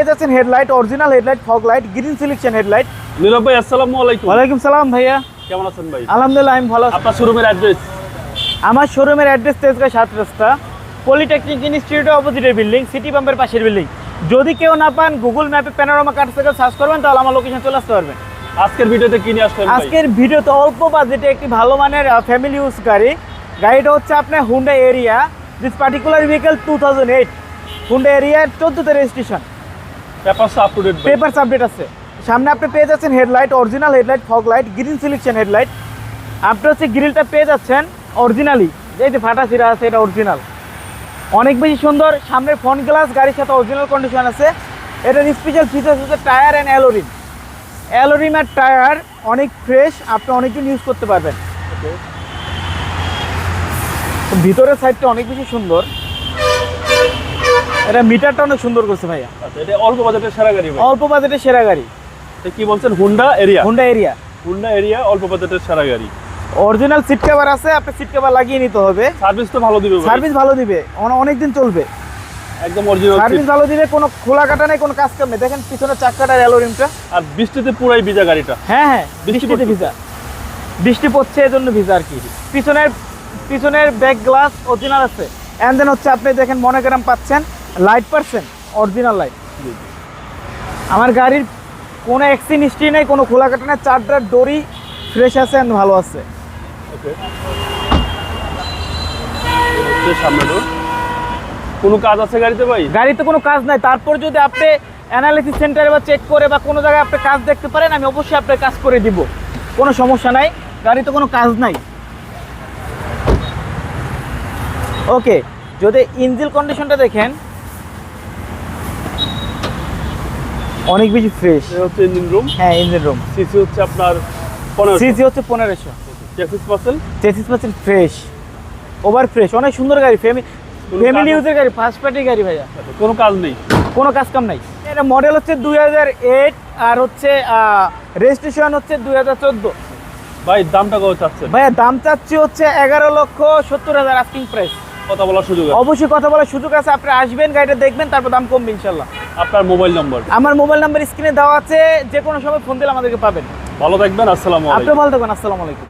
পেয়ে যাচ্ছেন headlight original headlight fog light green selection headlight Nirob ভাই আসসালামু আলাইকুম। ওয়ালাইকুম সালাম ভাইয়া। কেমন আছেন ভাই? আলহামদুলিল্লাহ আমি ভালো আছি। আপনার শোরুমের অ্যাড্রেস আমার শোরুমের অ্যাড্রেস তেজগাঁ সাত রাস্তা পলিটেকনিক ইনস্টিটিউটের অপোজিটের বিল্ডিং সিটি পাম্পের পাশের বিল্ডিং যদি কেউ না পান গুগল ম্যাপে প্যানোরামা কার্ড থেকে সার্চ করবেন তাহলে আমার লোকেশন চলে আসতে পারবেন। আজকের ভিডিওতে কি নিয়ে ভাই? আজকের ভিডিওতে অল্প বাজেটে একটি ভালো মানের ফ্যামিলি ইউজ গাড়ি। গাড়িটা হচ্ছে আপনার Honda Aria this particular vehicle two thousand eight Honda এরিয়ার চোদ্দোতে registration papers up to paper update আছে। সামনে আপনি পেয়ে যাচ্ছেন headlight original headlight fog light green selection headlight আপনি হচ্ছে গ্রিলটা পেয়ে যাচ্ছেন অরিজিনালি এই যে ফাটা চিরা আছে এটা অরিজিনাল অনেক বেশি সুন্দর সামনের ফ্রন্ট গ্লাস গাড়ির সাথে অরিজিনাল কন্ডিশন আছে। এটার স্পেশাল ফিচার্স হচ্ছে tyre and alloy rim alloy rim R tyre অনেক ফ্রেশ আপনি অনেকদিন ইউজ করতে পারবেন। ভিতরের সাইডটা অনেক বেশি সুন্দর। এটা মিটারটা অনেক সুন্দর করছে ভাইয়া। আচ্ছা এটা অল্প বাজেটের সেরা গাড়ি ভাই। অল্প বাজেটে সেরা গাড়ি। কি বলছেন? Honda Aria Honda Aria Honda Aria অল্প বাজেটের সেরা গাড়ি। অরিজিনাল সিট কভার আছে আপনি সিট কভার লাগিয়ে নিতে হবে। সার্ভিস তো ভালো দিবে সার্ভিস ভালো দিবে। অনেক দিন চলবে। একদম অরিজিনাল সার্ভিস ভালো দিবে কোনো খোলা কাটা নেই কোনো কাজ কাম নেই। দেখেন পিছনে চাকাটার অ্যালোরিমটা আর বৃষ্টিতে পুরাই ভিজা গাড়িটা। হ্যাঁ হ্যাঁ বৃষ্টি বৃষ্টিতে ভিজা। বৃষ্টি পড়ছে এজন্য ভিজা আর কি। পিছনের পিছনের ব্যাক গ্লাস অরিজিনাল আছে। অ্যান্ড দেন হচ্ছে আপনি দেখেন মনোগ্রাম পাচ্ছেন। লাইট পাচ্ছেন অরিজিনাল লাইট আমার গাড়ির কোনো অ্যাক্সিডেন্ট হিস্ট্রি নেই কোনো খোলা কাটা নেই চারটার দড়ি ফ্রেশ আছে অ্যান্ড ভালো আছে। ওকে সামনে কোনো কাজ আছে গাড়িতে ভাই? গাড়িতে কোনো কাজ নাই। তারপর যদি আপনি অ্যানালিসিস সেন্টারে বা চেক করে বা কোনো জায়গায় আপনি কাজ দেখতে পারেন আমি অবশ্যই আপনার কাজ করে দিব। কোনো সমস্যা নাই। গাড়িতে কোনো কাজ নাই। ওকে যদি ইঞ্জিল কন্ডিশনটা দেখেন অনেক বেশি ফ্রেশ এটা হচ্ছে ইঞ্জিন রুম হ্যাঁ ইঞ্জিন রুম সিসি হচ্ছে আপনার পনেরো সিসি হচ্ছে পনেরোশো। টেক্সিস পার্সেল চেসিস পাচ্ছেন ফ্রেশ ওভার ফ্রেশ অনেক সুন্দর গাড়ি ফ্যামিলি ফ্যামিলি ইউজের গাড়ি ফার্স্ট পার্টি গাড়ি ভাইয়া। কোনো কাজ নেই। কোনো কাজ কাম নাই। এটা মডেল হচ্ছে দুই আর হচ্ছে রেজিস্ট্রেশন হচ্ছে দুই হাজার চোদ্দ। ভাই দামটা কত চাচ্ছেন? ভাইয়া দাম চাচ্ছি হচ্ছে এগারো লক্ষ সত্তর হাজার আস্কিং প্রাইস কথা বলার সুযোগ আছে। অবশ্যই কথা বলার সুযোগ আছে। আপনি আসবেন গাড়িটা দেখবেন তারপর দাম কমবে ইনশাল্লাহ। আপনার মোবাইল নম্বর? আমার মোবাইল নাম্বার স্ক্রিনে দেওয়া আছে যে কোনো সময় ফোন দিলে আমাদেরকে পাবেন। ভালো থাকবেন আসসালামু আপনি ভালো থাকবেন আসসালামু আলাইকুম।